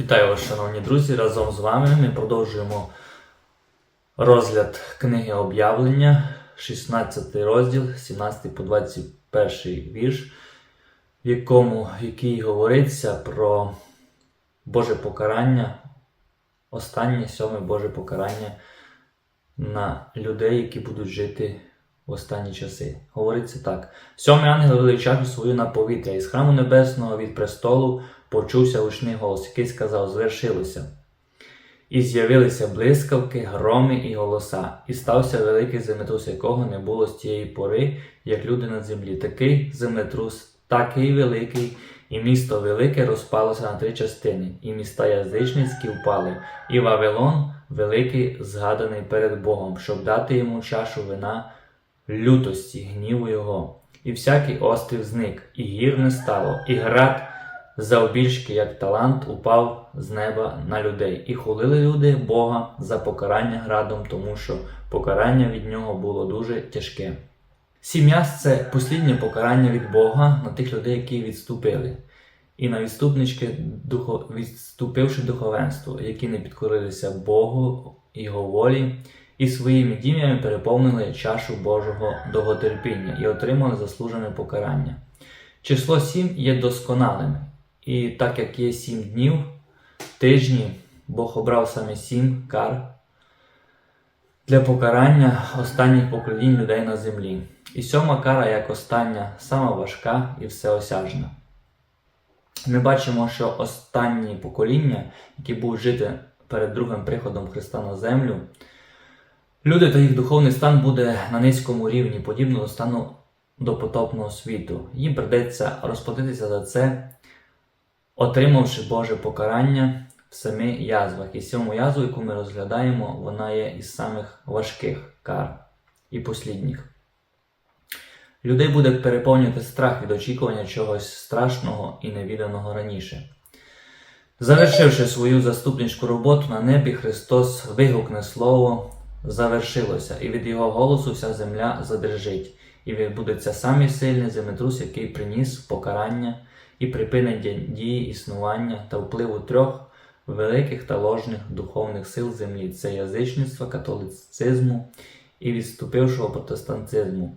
Вітаю вас, шановні друзі! Разом з вами ми продовжуємо розгляд книги об'явлення, 16 розділ, 17 по 21 вірш, в якому в якій говориться про Боже покарання, останнє сьоме Боже покарання на людей, які будуть жити в останні часи. Говориться так: сьомий ангел вилив чашу свою на повітря, із храму небесного від престолу почувся гучний голос, який сказав: Звершилося. І з'явилися блискавки, громи і голоса, і стався великий землетрус, якого не було з тієї пори, як люди на землі. Такий землетрус, такий великий, і місто велике розпалося на три частини, і міста язичницькі впали, і Вавилон великий згаданий перед Богом, щоб дати йому чашу вина лютості, гніву його. І всякий острів зник, і гір не стало, і град завбільшки, як талант, упав з неба на людей, і хулили люди Бога за покарання градом, тому що покарання від нього було дуже тяжке. Сім'я це посліднє покарання від Бога на тих людей, які відступили, і на відступнички, відступивши духовенство, які не підкорилися Богу Його волі, і своїми дім'ями переповнили чашу Божого довготерпіння і отримали заслужене покарання. Число сім є досконалим, і так як є сім днів, тижні, Бог обрав саме сім кар для покарання останніх поколінь людей на землі. І сьома кара, як остання, сама важка і всеосяжна. Ми бачимо, що останні покоління, які будуть жити перед другим приходом Христа на землю, люди та їх духовний стан буде на низькому рівні, подібно до стану допотопного світу. Їм придеться розплатитися за це, отримавши Боже покарання в самі язвах. І сьому язву, яку ми розглядаємо, вона є із самих важких кар і послідніх. Людей буде переповнювати страх від очікування чогось страшного і невіданого раніше. Завершивши свою заступницьку роботу на небі, Христос вигукне слово завершилося, і від Його голосу вся земля задрижить, і відбудеться самий сильний землетрус, який приніс покарання і припинення дії існування та впливу трьох великих та ложних духовних сил землі це язичництва, католицизму і відступившого протестантизму.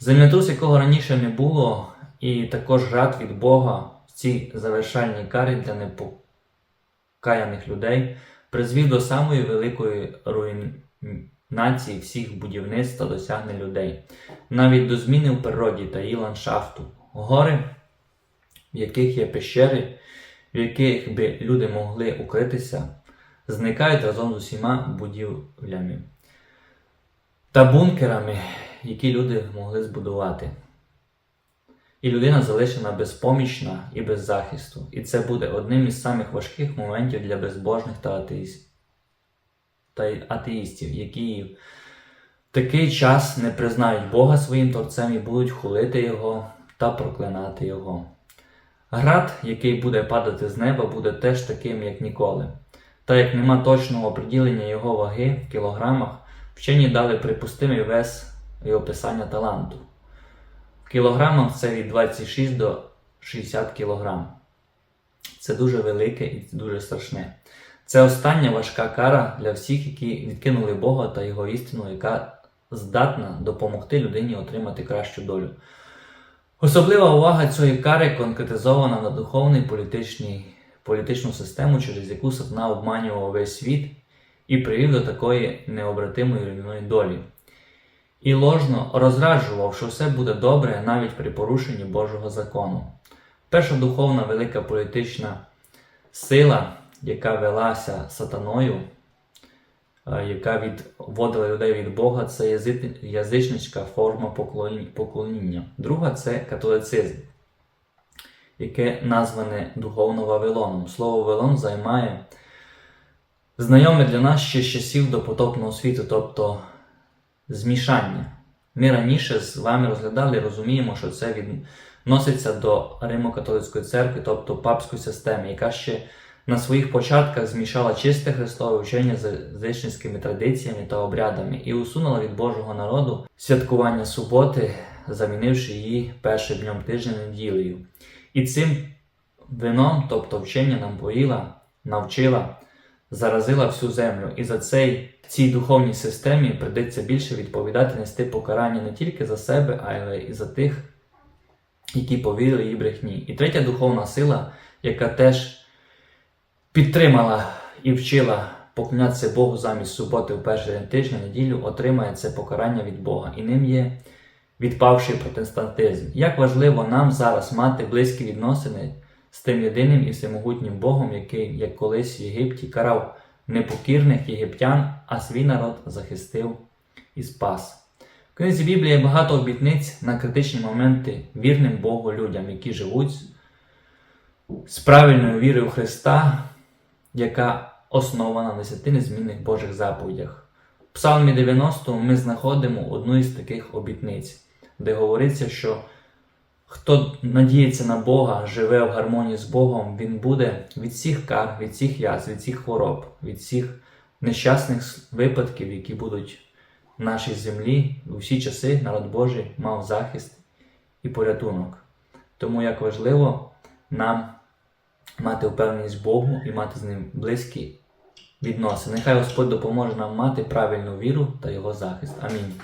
Землетрус, якого раніше не було, і також град від Бога в цій завершальній карі для непокаяних людей призвів до самої великої руйнації всіх будівництв та досягнень людей, навіть до зміни в природі та її ландшафту. Гори, в яких є пещери, в яких би люди могли укритися, зникають разом з усіма будівлями та бункерами, які люди могли збудувати. І людина залишена безпомічна і без захисту. І це буде одним із самих важких моментів для безбожних та, атеїст... та атеїстів, які в такий час не признають Бога своїм творцем і будуть хулити Його та проклинати Його. Град, який буде падати з неба, буде теж таким, як ніколи. Та як нема точного оприділення його ваги в кілограмах, вчені дали припустимий вес і описання таланту. В кілограмах це від 26 до 60 кілограм. Це дуже велике і дуже страшне. Це остання важка кара для всіх, які відкинули Бога та Його істину, яка здатна допомогти людині отримати кращу долю. Особлива увага цієї кари конкретизована на духовний політичний, політичну систему, через яку сатана обманював весь світ і привів до такої необратимої руйнівної долі. І ложно розраджував, що все буде добре навіть при порушенні Божого закону. Перша духовна велика політична сила, яка велася сатаною, яка відводила людей від Бога, це язи- язичницька форма поклоніння-. Друга це католицизм, яке назване духовно Вавилоном. Слово Вавилон займає знайоме для нас ще з часів допотопного світу, тобто змішання. Ми раніше з вами розглядали і розуміємо, що це відноситься до Римо-католицької церкви, тобто папської системи, яка ще на своїх початках змішала чисте Христове вчення з язичницькими традиціями та обрядами і усунула від Божого народу святкування суботи, замінивши її першим днем тижня неділею. І цим вином, тобто вчення нам поїла навчила, заразила всю землю. І за цей цій духовній системі прийдеться більше відповідати, нести покарання не тільки за себе, але і за тих, які повірили її брехні. І третя духовна сила, яка теж підтримала і вчила поклонятися Богу замість суботи в перший день тижня, неділю, отримає це покарання від Бога. І ним є відпавший протестантизм. Як важливо нам зараз мати близькі відносини з тим єдиним і всемогутнім Богом, який, як колись в Єгипті, карав непокірних єгиптян, а свій народ захистив і спас. В книзі Біблії є багато обітниць на критичні моменти вірним Богу людям, які живуть з правильною вірою Христа, яка основана на десяти незмінних Божих заповідях. В Псалмі 90 ми знаходимо одну із таких обітниць, де говориться, що хто надіється на Бога, живе в гармонії з Богом, він буде від всіх кар, від всіх язв, від всіх хвороб, від всіх нещасних випадків, які будуть в нашій землі, у всі часи народ Божий мав захист і порятунок. Тому як важливо нам мати впевненість Богу і мати з ним близькі відносини. Нехай Господь допоможе нам мати правильну віру та його захист. Амінь.